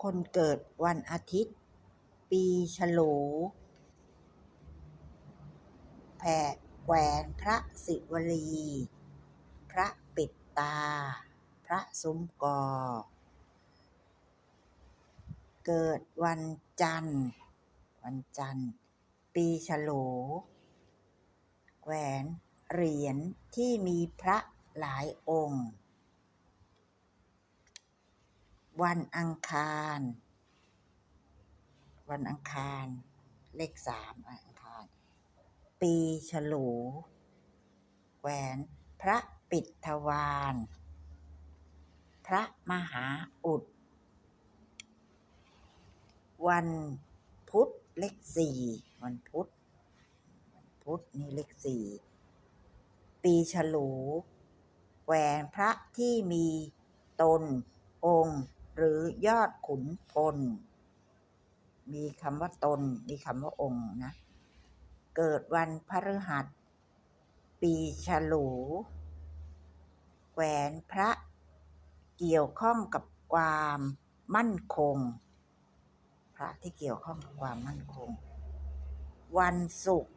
คนเกิดวันอาทิตย์ ปีฉลูแผ่แขวนพระศิวลี พระปิดตา พระซุ้มกอ เกิดวันจันทร์ วันจันทร์ ปีฉลูแขวนเหรียญที่มีพระหลายองค์ วันอังคาร วันอังคาร เลขสามอังคาร ปีฉลูแขวนพระปิดทวารพระมหาอุด วันพุธเลขสี่วันพุธวันพุธนี่เลขสี่ปีฉลูแขวนพระที่มีตนองค์ หรือยอดขุนพล มีคำว่าตน มีคำว่าองค์นะ เกิดวันพฤหัส ปีฉลูแขวนพระเกี่ยวข้องกับความมั่นคง พระที่เกี่ยวข้องกับความมั่นคง วันศุกร์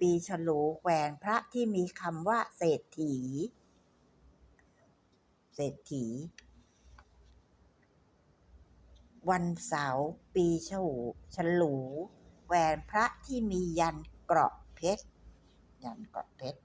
ปีฉลูแขวนพระที่มีคำว่าเศรษฐี เศรษฐี วันเสาร์ปีฉูฉลูแหวนพระที่มียันเกราะเพชร ยันเกราะเพชร